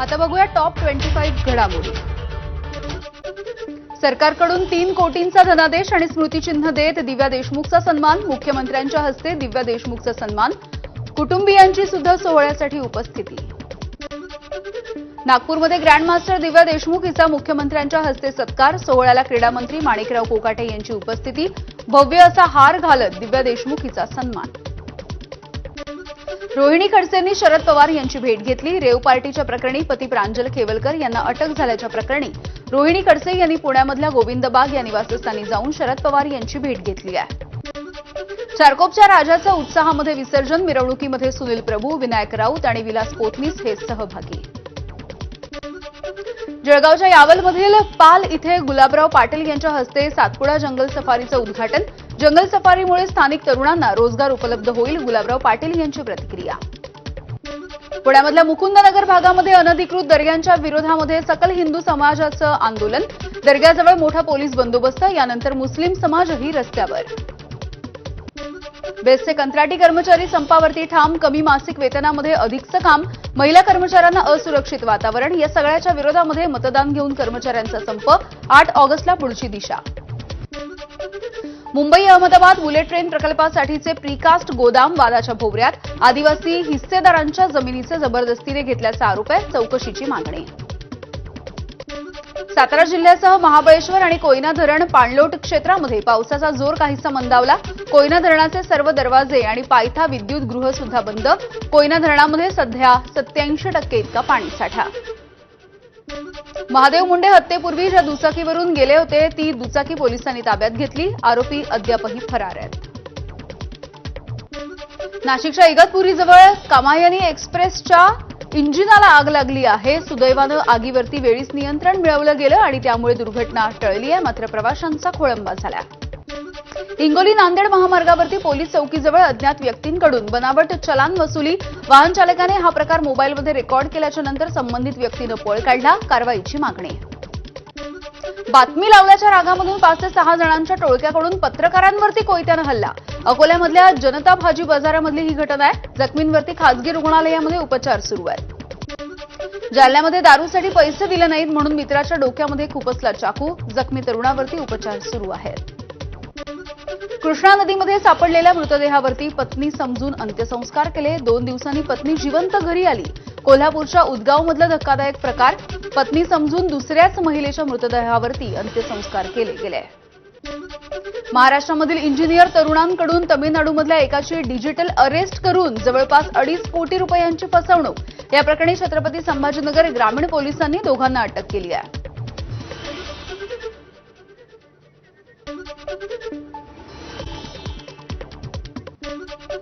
आता बघूया top twenty five घडामोडी. सरकारकडून तीन कोटींचा धनादेश आणि स्मृतिचिन्ह देत दिव्या देशमुखचा सन्मान मुख्यमंत्र्यांच्या हस्ते दिव्या देशमुखचा सन्मान कुटुंबियांची सुद्धा सोहळ्यासाठी उपस्थिती. नागपूरमध्ये ग्रँडमास्टर दिव्या देशमुख हिचा मुख्यमंत्र्यांच्या हस्ते सत्कार सोहळ्याला क्रीडा मंत्री माणिकराव कोकाटे यांची उपस्थिती भव्य असा हार घालत दिव्या देशमुख हिचा सन्मान. रोहिणी खडसेंनी शरद पवार यांची भेट घेतली. रेव पार्टीच्या प्रकरणी पती प्रांजल खेवलकर यांना अटक झाल्याच्या प्रकरणी रोहिणी खडसे यांनी पुण्यामधल्या गोविंदबाग या निवासस्थानी जाऊन शरद पवार यांची भेट घेतली आहे. चारकोपच्या राजाचं उत्साहामध्ये विसर्जन मिरवणुकीमध्ये सुनील प्रभू विनायक राऊत आणि विलास पोतनीस हे सहभागी. जळगावच्या यावलमधील पाल इथे गुलाबराव पाटील यांच्या हस्ते सातपुडा जंगल सफारीचं उद्घाटन. जंगल सफारीमुळे स्थानिक तरुणांना रोजगार उपलब्ध होईल गुलाबराव पाटील यांची प्रतिक्रिया. पुण्यामधल्या मुकुंदनगर भागामध्ये अनधिकृत दर्ग्यांच्या विरोधामध्ये सकल हिंदू समाजाचं आंदोलन. दर्ग्याजवळ मोठा पोलीस बंदोबस्त यानंतर मुस्लिम समाजही रस्त्यावर. बेस्टचे कंत्राटी कर्मचारी संपावरती ठाम कमी मासिक वेतनामध्ये अधिकचं काम महिला कर्मचाऱ्यांना असुरक्षित वातावरण या सगळ्याच्या विरोधामध्ये मतदान घेऊन कर्मचाऱ्यांचा संप आठ ऑगस्टला पुढची दिशा. मुंबई अहमदाबाद बुलेट ट्रेन प्रकल्पासाठीचे प्रीकास्ट गोदाम वादाच्या भोवऱ्यात आदिवासी हिस्सेदारांच्या जमिनीचे जबरदस्तीने घेतल्याचा आरोप आहे चौकशीची मागणी. सातारा जिल्ह्यासह महाबळेश्वर आणि कोयना धरण पाणलोट क्षेत्रामध्ये पावसाचा जोर काहीसा मंदावला. कोयना धरणाचे सर्व दरवाजे आणि पायथा विद्युत गृह सुद्धा बंद. कोयना धरणामध्ये सध्या सत्याऐंशी टक्के इतका पाणीसाठा. महादेव मुंडे हत्येपूर्वी ज्या दुचाकीवरून गेले होते ती दुचाकी पोलिसांनी ताब्यात घेतली. आरोपी अद्यापही फरार आहेत. नाशिकच्या इगतपुरीजवळ कामायनी एक्सप्रेसच्या इंजिनाला आग लागली आहे. सुदैवानं आगीवरती वेळीच नियंत्रण मिळवलं गेलं आणि त्यामुळे दुर्घटना टळली आहे. मात्र प्रवाशांचा खोळंबा झाला. हिंगोली नांदेड महामार्गावरती पोलीस चौकीजवळ अज्ञात व्यक्तींकडून बनावट चलान वसुली वाहन चालकाने हा प्रकार मोबाईलमध्ये रेकॉर्ड केल्याच्यानंतर संबंधित व्यक्तीनं पळ काढला. कारवाईची मागणी. बातमी लावल्याच्या रागामधून पाच ते सहा जणांच्या टोळक्याकडून पत्रकारांवरती कोयत्यानं हल्ला. अकोल्यामधल्या जनता भाजी बाजारामधली ही घटना आहे. जखमींवरती खासगी रुग्णालयामध्ये उपचार सुरू आहेत. जालन्यामध्ये दारूसाठी पैसे दिले नाहीत म्हणून मित्राच्या डोक्यामध्ये खुपसला चाकू जखमी तरुणावरती उपचार सुरू आहेत. कृष्णा नदीमध्ये सापडलेल्या मृतदेहावरती पत्नी समजून अंत्यसंस्कार केले. दोन दिवसांनी पत्नी जिवंत घरी आली. कोल्हापूरच्या उदगावमधला धक्कादायक प्रकार पत्नी समजून दुसऱ्याच महिलेच्या मृतदेहावरती अंत्यसंस्कार केले गेले. महाराष्ट्रामधील इंजिनियर तरुणांकडून तमिळनाडूमधल्या एकाची डिजिटल अरेस्ट करून जवळपास अडीच कोटी रुपयांची फसवणूक. या प्रकरणी छत्रपती संभाजीनगर ग्रामीण पोलिसांनी दोघांना अटक केली आहे.